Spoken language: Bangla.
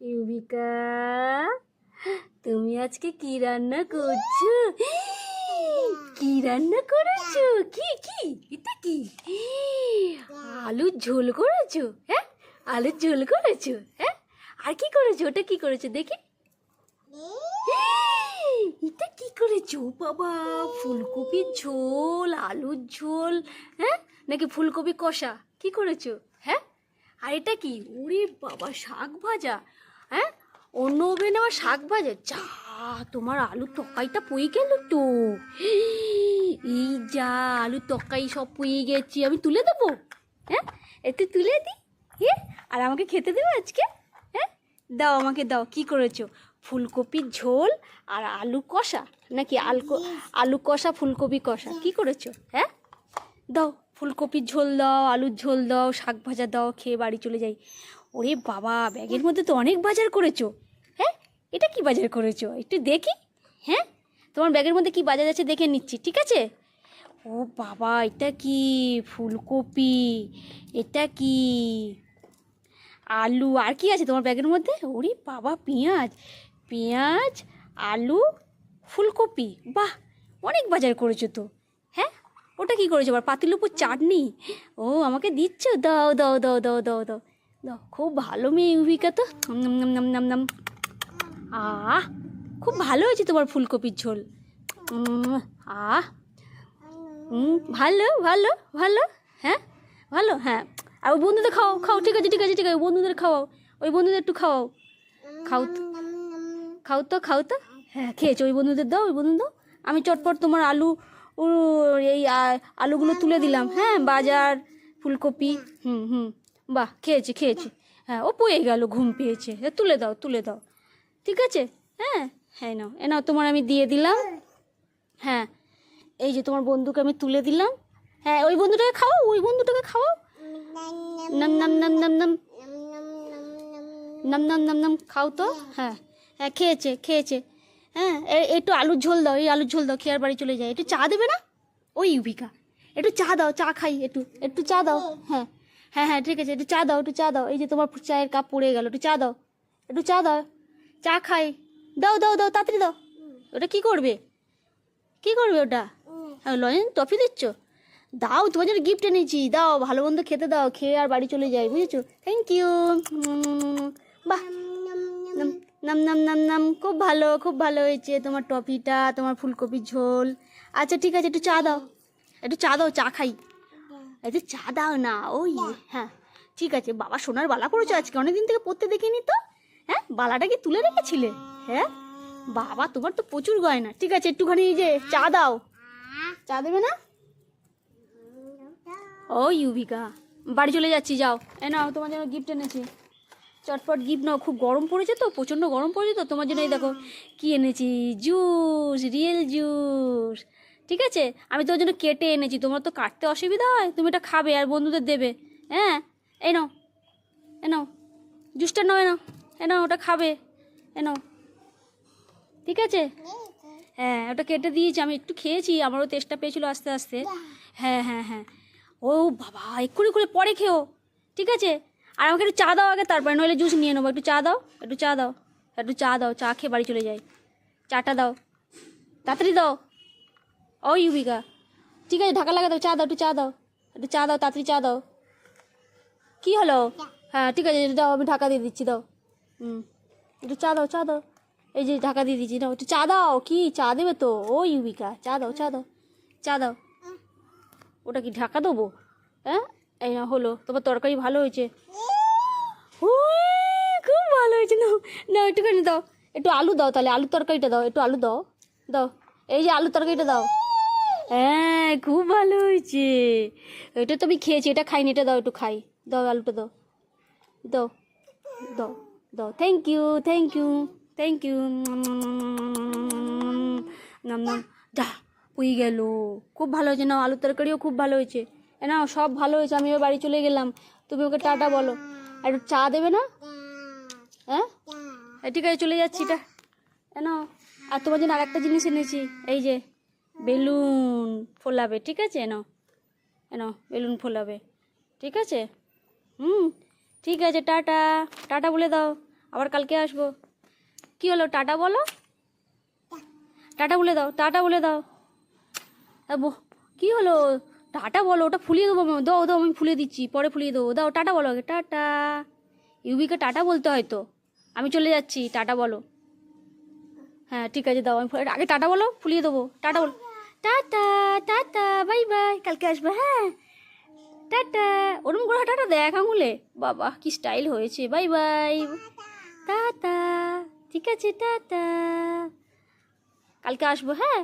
ইউবিকা, তুমি আজকে কি রান্না করছ? কি রান্না করেছ? কি কি? এটা কি? আলুর ঝোল করেছ হ্যাঁ? আলুর ঝোল করেছ হ্যাঁ? আর কি করেছ? ওটা কি করেছ? দেখি। এটা কি করেছ? বাবা, ফুলকপির ঝোল, আলুর ঝোল হ্যাঁ? নাকি ফুলকপি কষা? কি করেছ? হ্যাঁ? আর এটা কি? ওরে বাবা, শাক ভাজা? হ্যাঁ? অন্য ওভেনে আবার শাক ভাজা? যা, তোমার আলুর তরকারিটা পুয়ে গেল তো। এই যা, আলুর তরকারি সব পুয়ে গেছি। আমি তুলে দেবো? হ্যাঁ? একটু তুলে দিই হ্যাঁ আর আমাকে খেতে দেবো আজকে? হ্যাঁ? দাও আমাকে দাও, কি করেছ? ফুলকপির ঝোল আর আলু কষা? নাকি আলু আলু কষা ফুলকপি কষা? কি করেছ? হ্যাঁ? দাও, ফুলকপির ঝোল দাও, আলুর ঝোল দাও, শাক ভাজা দাও, খেয়ে বাড়ি চলে যাই। ওরে বাবা, ব্যাগের মধ্যে তো অনেক বাজার করেছ। হ্যাঁ? এটা কি বাজার করেছ? একটু দেখি। হ্যাঁ? তোমার ব্যাগের মধ্যে কি বাজার আছে দেখে নিচ্ছি, ঠিক আছে? ও বাবা, এটা কি ফুলকপি? এটা কি আলু? আর কি আছে তোমার ব্যাগের মধ্যে? ওরে বাবা, পেঁয়াজ। পেঁয়াজ, আলু, ফুলকপি। বাহ, অনেক বাজার করেছ তো। হ্যাঁ? ওটা কি করেছ? আবার পাতিলুপুর চাটনি? ও, আমাকে দিচ্ছ? দাও দাও দাও দাও দাও দাও। খুব ভালো মেয়ে ইউভিকা তো। নাম আহ, খুব ভালো হয়েছে তোমার ফুলকপির ঝোল। আহ। ভালো ভালো ভালো হ্যাঁ? ভালো হ্যাঁ। আর ওই বন্ধুদের খাও খাও, ঠিক আছে ঠিক আছে ঠিক আছে বন্ধুদের খাওয়াও, ওই বন্ধুদের একটু খাওয়াও। খাও। খাও তো খাও তো। হ্যাঁ খেয়েছো, ওই বন্ধুদের দাও, ওই বন্ধু দাও। আমি চটপট তোমার আলু এই আলুগুলো তুলে দিলাম হ্যাঁ? বাজার, ফুলকপি, হুম হুম। বাহ, খেয়েছি খেয়েছি। হ্যাঁ ও পয়ে গেল, ঘুম পেয়েছে। তুলে দাও তুলে দাও। ঠিক আছে? হ্যাঁ? হ্যাঁ নাও। এ, নাও, তোমার আমি দিয়ে দিলাম। হ্যাঁ এই যে তোমার বন্ধুকে আমি তুলে দিলাম। হ্যাঁ ওই বন্ধুটাকে খাও ওই বন্ধুটাকে খাও নাম নাম নাম নাম নাম। নাম নাম নাম নাম, খাও তো। হ্যাঁ হ্যাঁ খেয়েছে খেয়েছে। হ্যাঁ একটু আলুর ঝোল দাও, এই আলুর ঝোল দাও খেয়ার বাড়ি চলে যায়। একটু চা দেবে না? ওই ইউবিকা একটু চা দাও, চা খাই, একটু একটু চা দাও। হ্যাঁ। হ্যাঁ হ্যাঁ ঠিক আছে একটু চা দাও একটু চা দাও। এই যে তোমার চায়ের কাপ পড়ে গেল একটু চা দাও একটু চা দাও। চা খাই। দাও দাও দাও তাড়াতাড়ি দাও। ওটা কি করবে? কি করবে ওটা? হ্যাঁ লয়েন টফি দিচ্ছ? দাও তোমার জন্য গিফট এনেছি। দাও ভালো মন্দ খেতে দাও খেয়ে আর বাড়ি চলে যাই বুঝেছ? থ্যাংক ইউ বাহ। নাম নাম নাম নাম নাম খুব ভালো খুব ভালো হয়েছে তোমার টফিটা তোমার ফুলকপির ঝোল। আচ্ছা ঠিক আছে একটু চা দাও। একটু চা দাও চা খাই। একটু চা দাও না ওই হ্যাঁ ঠিক আছে বাবা সোনার বালা পড়েছো আজকে অনেকদিন থেকে পড়তে দেখিনি তো হ্যাঁ বালাটা কি তুলে রেখেছিলে? হ্যাঁ বাবা তোমার তো প্রচুর গয়না ঠিক আছে একটুখানি এই যে চা দাও। চা দেবে না? ও ইউভিকা বাড়ি চলে যাচ্ছি যাও এ নাও তোমার জন্য গিফট এনেছি। চটপট গিফট নাও খুব গরম পড়েছে তো প্রচণ্ড গরম পড়েছে তো তোমার জন্য এই দেখো কি এনেছি জুস রিয়েল জুস ঠিক আছে? আমি তোর জন্য কেটে এনেছি। তোমার তো কাটতে অসুবিধা হয়। তুমি এটা খাবে আর বন্ধুদের দেবে। হ্যাঁ? এই নাও। এ নাও। জুসটা নাও এ নাও। এ নাও, ওটা খাবে। এ নাও। ঠিক আছে? হ্যাঁ ওটা কেটে দিয়েছি। আমি একটু খেয়েছি। আমারও তেষ্টা পেয়েছিল আস্তে আস্তে। হ্যাঁ হ্যাঁ হ্যাঁ। ও বাবা, এক্ষুনি করে পরে খেও। ঠিক আছে? আর আমাকে একটু চা দাও আগে তারপরে, নইলে জুস নিয়ে নেব। একটু চা দাও, একটু চা দাও, একটু চা দাও, চা খেয়ে বাড়ি চলে যাই। চাটা দাও। তাড়াতাড়ি দাও। ও ইউবিকা ঠিক আছে, ঢাকা লাগা দাও, চা দাও, একটু চা দাও, একটু চা দাও, তাড়াতাড়ি চা দাও। কি হলো? হ্যাঁ ঠিক আছে, দাও, আমি ঢাকা দিয়ে দিচ্ছি, দাও। হুম, একটু চা দাও চা দাও। এই যে ঢাকা দিয়ে দিচ্ছি দাও একটু চা দাও, কি চা দেবে তো? ও ইউবিকা চা দাও চা দাও চা দাও। ওটা কি ঢাকা দেবো? হ্যাঁ এই না হলো, তোমার তরকারি ভালো হয়েছে। খুব ভালো হয়েছে না না একটুখানি দাও। একটু আলু দাও তাহলে আলু তরকারিটা দাও, একটু আলু দাও দাও। এই যে আলু তরকারিটা দাও। হ্যাঁ খুব ভালো হয়েছে। এটা তো আমি খেয়েছি, এটা খাইনি, এটা দাও একটু খাই। দাও, আলুটা দাও। দাও দাও দাও। Thank you thank you thank you নাম নাম। যা, পুই গেল। খুব ভালো হয়েছে। না আলুর তরকারিও খুব ভালো হয়েছে। না সব ভালো হয়েছে। আমি এবার বাড়ি চলে গেলাম। তুমি ওকে টাটা বলো। একটু চা দেবে না? হ্যাঁ? ঠিক আছে, চলে যাচ্ছি। এটা নাও। আর তোমার জন্য আরেকটা জিনিস এনেছি। এই যে বেলুন ফোলাবে, ঠিক আছে? এনো এনো, বেলুন ফোলাবে, ঠিক আছে? হুম, ঠিক আছে, টাটা। টাটা বলে দাও, আবার কালকে আসব। কি হলো, টাটা বলো? টাটা বলে দাও, টাটা বলে দাও। কি হলো? টাটা বলো, ওটা ফুলিয়ে দেবো। দাও দাও, আমি ফুলিয়ে দিচ্ছি, পরে ফুলিয়ে দেবো। দাও, টাটা বলো আগে, টাটা। ইউবিকে টাটা বলতে হয় তো? আমি চলে যাচ্ছি, টাটা বলো। হ্যাঁ ঠিক আছে, দাও, আমি আগে টাটা বলো, ফুলিয়ে দেবো। টাটা বলো টাটা টাটা, বাই বাই, কালকে আসবে হ্যাঁ? টাটা, ওরম করে টাটা দেখ আঙুলে। বাবা, কি স্টাইল হয়েছে, বাই বাই। টাটা, ঠিক আছে, টাটা। কালকে আসব হ্যাঁ?